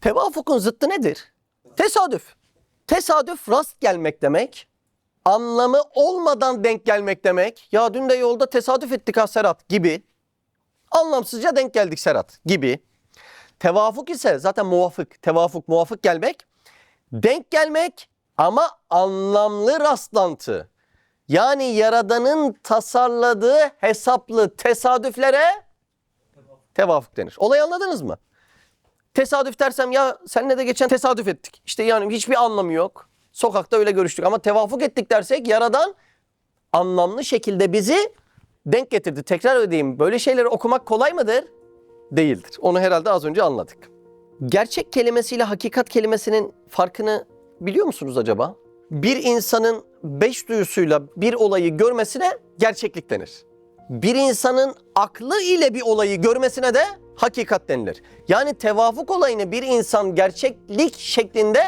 Tevafukun zıttı nedir? Tesadüf. Tesadüf rast gelmek demek. Anlamı olmadan denk gelmek demek. Ya dün de yolda tesadüf ettik ha Serhat gibi. Anlamsızca denk geldik Serhat gibi. Tevafuk ise zaten muvafık. Tevafuk muvafık gelmek. Denk gelmek ama anlamlı rastlantı. Yani Yaradan'ın tasarladığı hesaplı tesadüflere tevafuk denir. Olayı anladınız mı? Tesadüf dersem ya senle de geçen tesadüf ettik. İşte yani hiçbir anlamı yok. Sokakta öyle görüştük ama tevafuk ettik dersek Yaradan anlamlı şekilde bizi denk getirdi. Tekrar ödeyeyim. Böyle şeyleri okumak kolay mıdır? Değildir. Onu herhalde az önce anladık. Gerçek kelimesiyle hakikat kelimesinin farkını biliyor musunuz acaba? Bir insanın beş duyusuyla bir olayı görmesine gerçeklik denir. Bir insanın aklı ile bir olayı görmesine de hakikat denilir. Yani tevafuk olayını bir insan gerçeklik şeklinde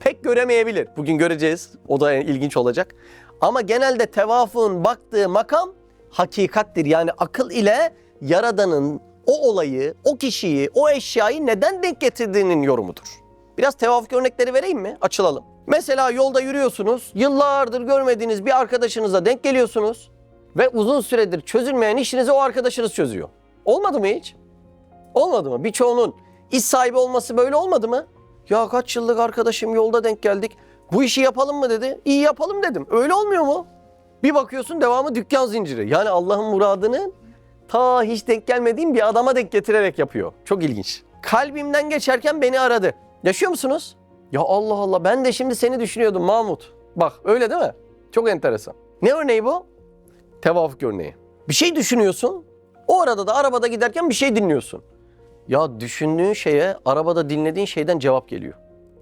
pek göremeyebilir. Bugün göreceğiz. O da ilginç olacak. Ama genelde tevafuğun baktığı makam hakikattir. Yani akıl ile Yaradan'ın o olayı, o kişiyi, o eşyayı neden denk getirdiğinin yorumudur. Biraz tevafuk örnekleri vereyim mi? Açılalım. Mesela yolda yürüyorsunuz. Yıllardır görmediğiniz bir arkadaşınıza denk geliyorsunuz. Ve uzun süredir çözülmeyen işinizi o arkadaşınız çözüyor. Olmadı mı hiç? Olmadı mı? Birçoğunun iş sahibi olması böyle olmadı mı? Ya kaç yıllık arkadaşım yolda denk geldik. Bu işi yapalım mı dedi. İyi yapalım dedim. Öyle olmuyor mu? Bir bakıyorsun devamı dükkan zinciri. Yani Allah'ın muradını ta hiç denk gelmediğim bir adama denk getirerek yapıyor. Çok ilginç. Kalbimden geçerken beni aradı. Yaşıyor musunuz? Ya Allah Allah ben de şimdi seni düşünüyordum Mahmut. Bak öyle değil mi? Çok enteresan. Ne örneği bu? Tevafuk örneği. Bir şey düşünüyorsun. O arada da arabada giderken bir şey dinliyorsun. Ya düşündüğün şeye arabada dinlediğin şeyden cevap geliyor.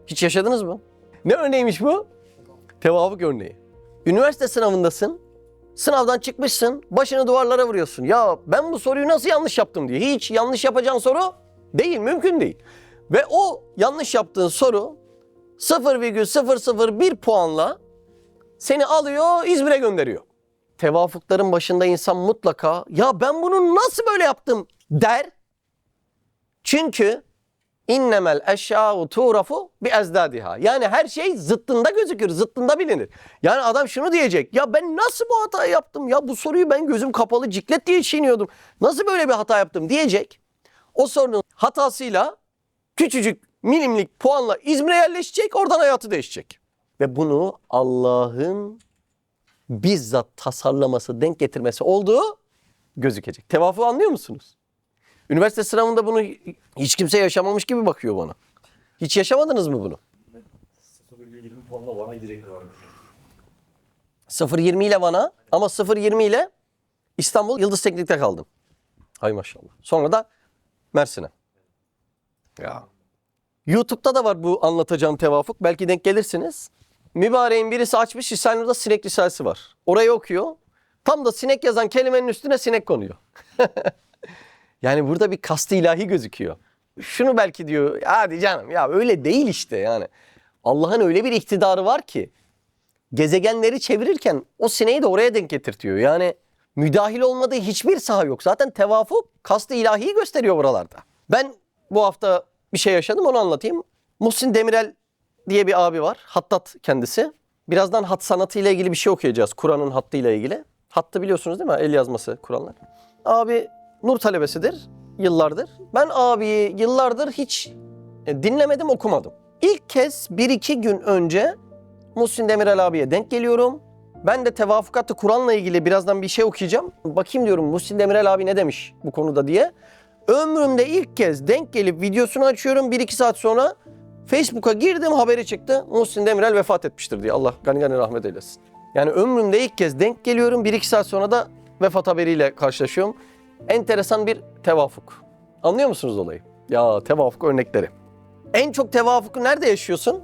Hiç yaşadınız mı? Ne örneğiymiş bu? Tevafuk örneği. Üniversite sınavındasın. Sınavdan çıkmışsın. Başını duvarlara vuruyorsun. Ya ben bu soruyu nasıl yanlış yaptım diye. Hiç yanlış yapacağın soru değil. Mümkün değil. Ve o yanlış yaptığın soru 0,001 puanla seni alıyor İzmir'e gönderiyor. Tevafukların başında insan mutlaka ya ben bunu nasıl böyle yaptım der. Çünkü innemel eşya'u tuğrafu bi ezdadiha. Yani her şey zıttında gözükür, zıttında bilinir. Yani adam şunu diyecek. Ya ben nasıl bu hatayı yaptım? Ya bu soruyu ben gözüm kapalı ciklet diye çiğniyordum. Nasıl böyle bir hata yaptım diyecek. O sorunun hatasıyla küçücük milimlik puanla İzmir'e yerleşecek, oradan hayatı değişecek. Ve bunu Allah'ın bizzat tasarlaması, denk getirmesi olduğu gözükecek. Tevafu anlıyor musunuz? Üniversite sınavında bunu hiç kimse yaşamamış gibi bakıyor bana. Hiç yaşamadınız mı bunu? 0,20 puanla Van'a direkt var. 0.20 ile Van'a ama 0.20 ile İstanbul Yıldız Teknik'te kaldım. Hay maşallah. Sonra da Mersin'e. Ya. YouTube'da da var bu anlatacağım tevafuk. Belki denk gelirsiniz. Mübareğin birisi açmış İhsanur'da sinek risalesi var. Orayı okuyor. Tam da sinek yazan kelimenin üstüne sinek konuyor. yani burada bir kastı ilahi gözüküyor. Şunu belki diyor hadi canım ya öyle değil işte yani. Allah'ın öyle bir iktidarı var ki gezegenleri çevirirken o sineği de oraya denk getirtiyor. Yani müdahil olmadığı hiçbir saha yok. Zaten tevafuk kastı ilahiyi gösteriyor buralarda. Ben bu hafta bir şey yaşadım onu anlatayım. Muhsin Demirel diye bir abi var. Hattat kendisi. Birazdan hat sanatı ile ilgili bir şey okuyacağız. Kur'an'ın hattı ile ilgili. Hattı biliyorsunuz değil mi? El yazması Kur'anlar. Abi nur talebesidir yıllardır. Ben abiyi yıllardır hiç e, dinlemedim, okumadım. İlk kez bir iki gün önce Muhsin Demirel abiye denk geliyorum. Ben de tevafukatta Kur'an'la ilgili birazdan bir şey okuyacağım. Bakayım diyorum Muhsin Demirel abi ne demiş bu konuda diye. Ömrümde ilk kez denk gelip videosunu açıyorum. 1-2 saat sonra Facebook'a girdim haberi çıktı. Muhsin Demirel vefat etmiştir diye. Allah gani gani rahmet eylesin. Yani ömrümde ilk kez denk geliyorum. 1-2 saat sonra da vefat haberiyle karşılaşıyorum. Enteresan bir tevafuk. Anlıyor musunuz olayı? Ya tevafuk örnekleri. En çok tevafuku nerede yaşıyorsun?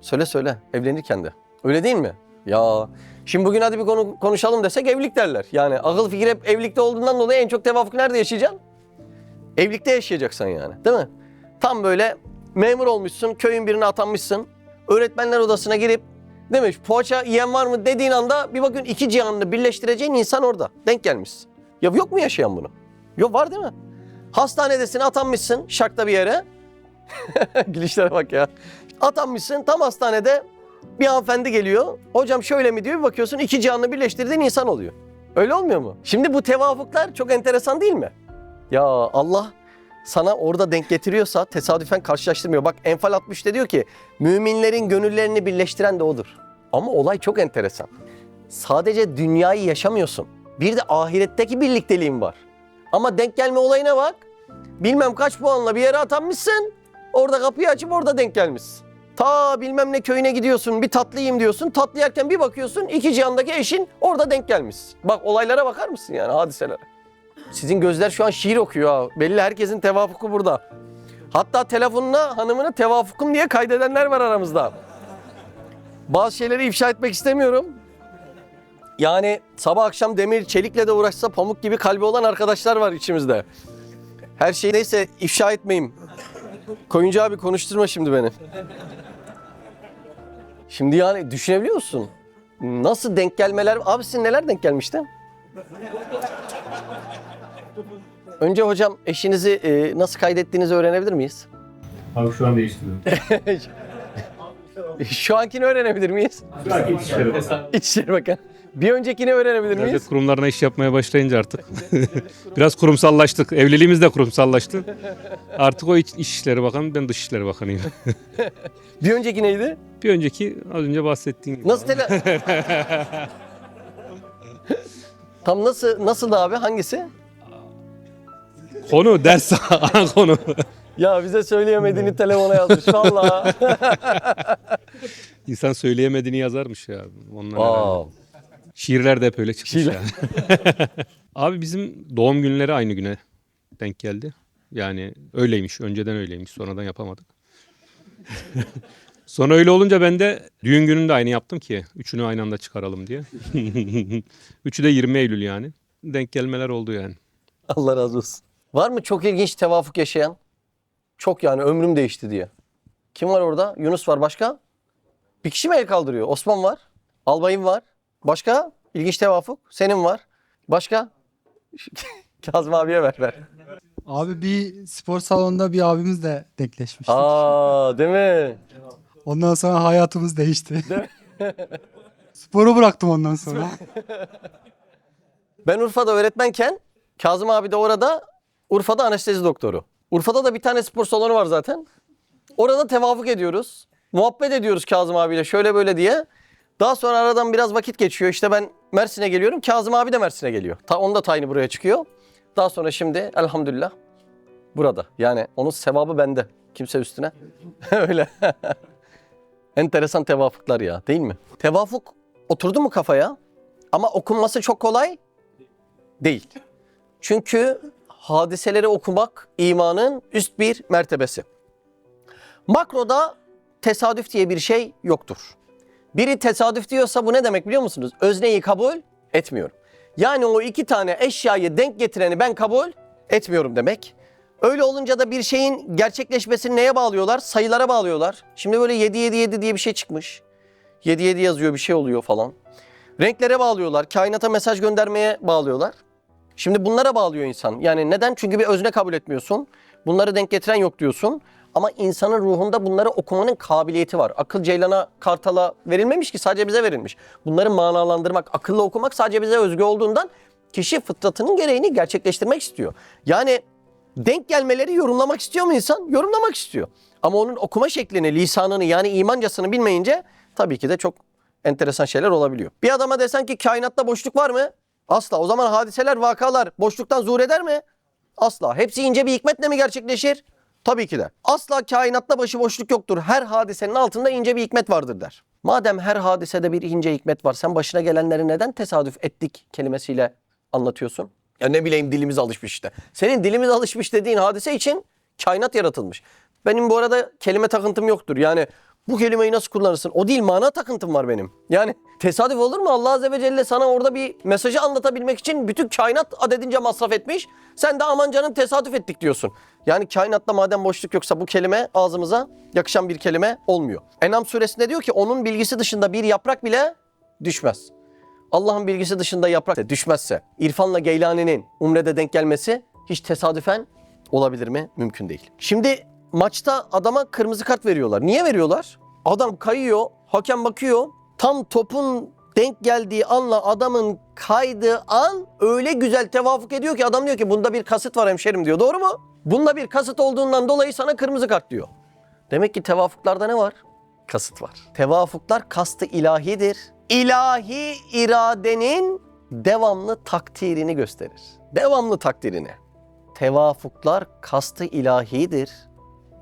Söyle söyle evlenirken de. Öyle değil mi? Ya şimdi bugün hadi bir konu konuşalım desek evlilik derler. Yani akıl fikir hep evlilikte olduğundan dolayı en çok tevafuk nerede yaşayacaksın? Evlilikte yaşayacaksın yani değil mi? Tam böyle memur olmuşsun, köyün birine atanmışsın. Öğretmenler odasına girip mi? Poğaça yiyen var mı dediğin anda bir bakın iki cihanını birleştireceğin insan orada. Denk gelmişsin. Ya yok mu yaşayan bunu? Yok var değil mi? Hastanedesin atanmışsın şarkta bir yere. Gülüşlere bak ya. Atanmışsın tam hastanede bir hanımefendi geliyor. Hocam şöyle mi diyor bir bakıyorsun iki cihanını birleştirdiğin insan oluyor. Öyle olmuyor mu? Şimdi bu tevafuklar çok enteresan değil mi? Ya Allah sana orada denk getiriyorsa tesadüfen karşılaştırmıyor. Bak Enfal 60'ta diyor ki müminlerin gönüllerini birleştiren de odur. Ama olay çok enteresan. Sadece dünyayı yaşamıyorsun. Bir de ahiretteki birlikteliğin var. Ama denk gelme olayına bak. Bilmem kaç puanla bir yere atanmışsın. Orada kapıyı açıp orada denk gelmişsin. Ta bilmem ne köyüne gidiyorsun bir tatlı yiyeyim diyorsun. Tatlı yerken bir bakıyorsun iki cihandaki eşin orada denk gelmiş. Bak olaylara bakar mısın yani hadiselere? Sizin gözler şu an şiir okuyor ha. Belli herkesin tevafuku burada. Hatta telefonuna hanımını tevafukum diye kaydedenler var aramızda. Bazı şeyleri ifşa etmek istemiyorum. Yani sabah akşam demir çelikle de uğraşsa pamuk gibi kalbi olan arkadaşlar var içimizde. Her şey neyse ifşa etmeyeyim. Koyuncu abi konuşturma şimdi beni. Şimdi yani düşünebiliyor musun? Nasıl denk gelmeler? Abi sizin neler denk gelmişti? Önce hocam eşinizi e, nasıl kaydettiğinizi öğrenebilir miyiz? Abi şu an değiştiriyorum. Şu ankini öğrenebilir miyiz? İçişleri Bakanı. İçişleri Bakanı. Bir öncekini öğrenebilir miyiz? Devlet kurumlarına iş yapmaya başlayınca artık biraz kurumsallaştık. Evliliğimiz de kurumsallaştı. Artık o iç, İçişleri Bakanı, ben Dışişleri Bakanıyım. Bir önceki neydi? Bir önceki az önce bahsettiğim gibi. Nasıl tele... Tam nasıl nasıl abi hangisi? Konu ders ana konu. Ya bize söyleyemediğini telefona yazmış vallahi. İnsan söyleyemediğini yazarmış ya. Onlar herhalde. Wow. Şiirler de hep öyle çıkmış Şiirler. yani. Abi bizim doğum günleri aynı güne denk geldi. Yani öyleymiş. Önceden öyleymiş. Sonradan yapamadık. Sonra öyle olunca ben de düğün gününde aynı yaptım ki. Üçünü aynı anda çıkaralım diye. Üçü de 20 Eylül yani. Denk gelmeler oldu yani. Allah razı olsun. Var mı çok ilginç tevafuk yaşayan? Çok yani ömrüm değişti diye. Kim var orada? Yunus var. Başka? Bir kişi mi el kaldırıyor? Osman var. Albayım var. Başka? İlginç tevafuk. Senin var. Başka? Kazım abiye ver ver. Abi bir spor salonunda bir abimizle denkleşmiştik. Aa değil mi? Ondan sonra hayatımız değişti. Sporu bıraktım ondan sonra. Ben Urfa'da öğretmenken Kazım abi de orada Urfa'da anestezi doktoru. Urfa'da da bir tane spor salonu var zaten. Orada tevafuk ediyoruz. Muhabbet ediyoruz Kazım abiyle şöyle böyle diye. Daha sonra aradan biraz vakit geçiyor. İşte ben Mersin'e geliyorum. Kazım abi de Mersin'e geliyor. Ta, onun da tayini buraya çıkıyor. Daha sonra şimdi elhamdülillah burada. Yani onun sevabı bende. Kimse üstüne. Öyle. Enteresan tevafuklar ya değil mi? Tevafuk oturdu mu kafaya? Ama okunması çok kolay değil. Çünkü hadiseleri okumak imanın üst bir mertebesi. Makroda tesadüf diye bir şey yoktur. Biri tesadüf diyorsa bu ne demek biliyor musunuz? Özneyi kabul etmiyorum. Yani o iki tane eşyayı denk getireni ben kabul etmiyorum demek. Öyle olunca da bir şeyin gerçekleşmesini neye bağlıyorlar? Sayılara bağlıyorlar. Şimdi böyle 7 7 7 diye bir şey çıkmış. 7 7 yazıyor bir şey oluyor falan. Renklere bağlıyorlar, kainata mesaj göndermeye bağlıyorlar. Şimdi bunlara bağlıyor insan. Yani neden? Çünkü bir özne kabul etmiyorsun. Bunları denk getiren yok diyorsun. Ama insanın ruhunda bunları okumanın kabiliyeti var. Akıl Ceylan'a, Kartal'a verilmemiş ki sadece bize verilmiş. Bunları manalandırmak, akılla okumak sadece bize özgü olduğundan kişi fıtratının gereğini gerçekleştirmek istiyor. Yani denk gelmeleri yorumlamak istiyor mu insan? Yorumlamak istiyor. Ama onun okuma şeklini, lisanını yani imancasını bilmeyince tabii ki de çok enteresan şeyler olabiliyor. Bir adama desen ki kainatta boşluk var mı? Asla. O zaman hadiseler, vakalar boşluktan zuhur eder mi? Asla. Hepsi ince bir hikmetle mi gerçekleşir? Tabii ki de. Asla kainatta başıboşluk yoktur. Her hadisenin altında ince bir hikmet vardır der. Madem her hadisede bir ince hikmet var, sen başına gelenleri neden tesadüf ettik kelimesiyle anlatıyorsun? Ya ne bileyim dilimiz alışmış işte. Senin dilimiz alışmış dediğin hadise için kainat yaratılmış. Benim bu arada kelime takıntım yoktur. Yani bu kelimeyi nasıl kullanırsın? O değil mana takıntım var benim. Yani tesadüf olur mu? Allah Azze ve Celle sana orada bir mesajı anlatabilmek için bütün kainat adedince masraf etmiş. Sen de aman canım tesadüf ettik diyorsun. Yani kainatta madem boşluk yoksa bu kelime ağzımıza yakışan bir kelime olmuyor. Enam suresinde diyor ki onun bilgisi dışında bir yaprak bile düşmez. Allah'ın bilgisi dışında yaprak düşmezse İrfan'la Geylani'nin Umre'de denk gelmesi hiç tesadüfen olabilir mi? Mümkün değil. Şimdi maçta adama kırmızı kart veriyorlar. Niye veriyorlar? Adam kayıyor, hakem bakıyor. Tam topun denk geldiği anla adamın kaydığı an öyle güzel tevafuk ediyor ki adam diyor ki bunda bir kasıt var hemşerim diyor. Doğru mu? Bunda bir kasıt olduğundan dolayı sana kırmızı kart diyor. Demek ki tevafuklarda ne var? Kasıt var. Tevafuklar kastı ilahidir. İlahi iradenin devamlı takdirini gösterir. Devamlı takdirini. Tevafuklar kastı ilahidir.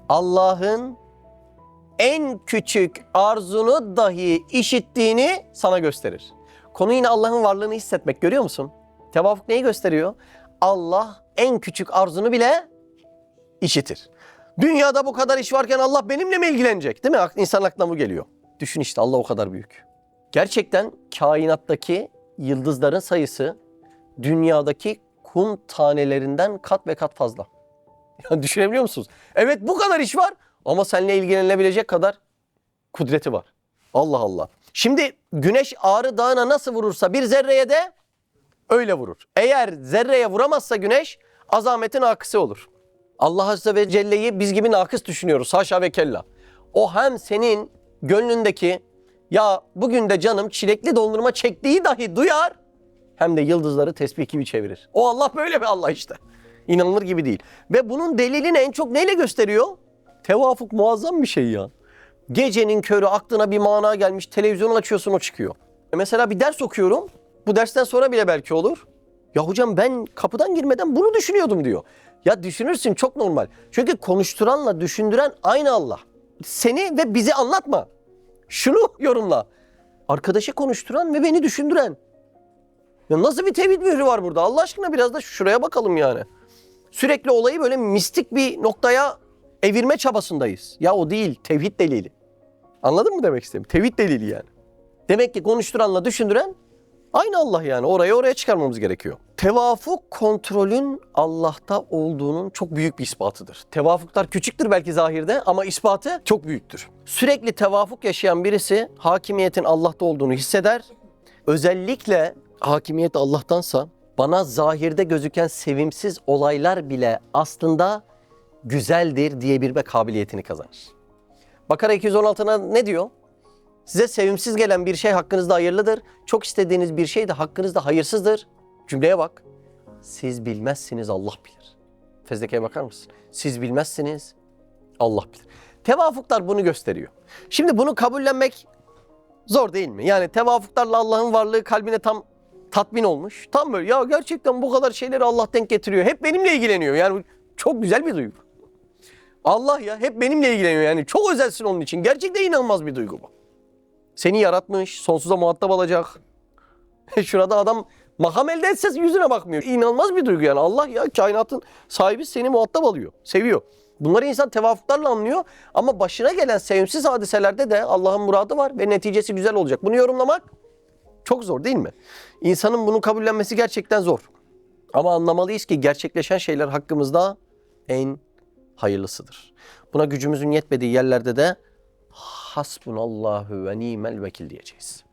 Allah'ın en küçük arzunu dahi işittiğini sana gösterir. Konu yine Allah'ın varlığını hissetmek görüyor musun? Tevafuk neyi gösteriyor? Allah en küçük arzunu bile işitir. Dünyada bu kadar iş varken Allah benimle mi ilgilenecek? Değil mi? İnsan aklına bu geliyor. Düşün işte Allah o kadar büyük. Gerçekten kainattaki yıldızların sayısı dünyadaki kum tanelerinden kat ve kat fazla. Ya düşünebiliyor musunuz? Evet bu kadar iş var ama seninle ilgilenilebilecek kadar kudreti var. Allah Allah. Şimdi güneş Ağrı Dağı'na nasıl vurursa bir zerreye de öyle vurur. Eğer zerreye vuramazsa güneş azametin akısı olur. Allah Azze ve Celle'yi biz gibi nakıs düşünüyoruz. Haşa ve kella. O hem senin gönlündeki ya bugün de canım çilekli dondurma çektiği dahi duyar hem de yıldızları tesbih gibi çevirir. O Allah böyle bir Allah işte. İnanılır gibi değil. Ve bunun delilini en çok neyle gösteriyor? Tevafuk muazzam bir şey ya. Gecenin körü aklına bir mana gelmiş televizyonu açıyorsun o çıkıyor. E Mesela bir ders okuyorum. Bu dersten sonra bile belki olur. Ya hocam ben kapıdan girmeden bunu düşünüyordum diyor. Ya düşünürsün çok normal. Çünkü konuşturanla düşündüren aynı Allah. Seni ve bizi anlatma. Şunu yorumla. Arkadaşı konuşturan ve beni düşündüren. Ya nasıl bir tevhid mührü var burada? Allah aşkına biraz da şuraya bakalım yani. Sürekli olayı böyle mistik bir noktaya evirme çabasındayız. Ya o değil, tevhid delili. Anladın mı demek istediğimi? Tevhid delili yani. Demek ki konuşturanla düşündüren aynı Allah yani. Oraya oraya çıkarmamız gerekiyor. Tevafuk kontrolün Allah'ta olduğunun çok büyük bir ispatıdır. Tevafuklar küçüktür belki zahirde ama ispatı çok büyüktür. Sürekli tevafuk yaşayan birisi hakimiyetin Allah'ta olduğunu hisseder. Özellikle hakimiyet Allah'tansa bana zahirde gözüken sevimsiz olaylar bile aslında güzeldir diye bir kabiliyetini kazanır. Bakara 216'na ne diyor? Size sevimsiz gelen bir şey hakkınızda hayırlıdır. Çok istediğiniz bir şey de hakkınızda hayırsızdır. Cümleye bak. Siz bilmezsiniz Allah bilir. Fezleke'ye bakar mısın? Siz bilmezsiniz Allah bilir. Tevafuklar bunu gösteriyor. Şimdi bunu kabullenmek zor değil mi? Yani tevafuklarla Allah'ın varlığı kalbine tam tatmin olmuş. Tam böyle ya gerçekten bu kadar şeyleri Allah denk getiriyor. Hep benimle ilgileniyor. Yani çok güzel bir duygu. Allah ya hep benimle ilgileniyor yani. Çok özelsin onun için. Gerçekten inanılmaz bir duygu bu. Seni yaratmış, sonsuza muhatap alacak. Şurada adam makam elde etse yüzüne bakmıyor. İnanılmaz bir duygu yani. Allah ya kainatın sahibi seni muhatap alıyor, seviyor. Bunları insan tevafuklarla anlıyor ama başına gelen sevimsiz hadiselerde de Allah'ın muradı var ve neticesi güzel olacak. Bunu yorumlamak çok zor değil mi? İnsanın bunu kabullenmesi gerçekten zor. Ama anlamalıyız ki gerçekleşen şeyler hakkımızda en hayırlısıdır. Buna gücümüzün yetmediği yerlerde de hasbunallahu ve nimel vekil diyeceğiz.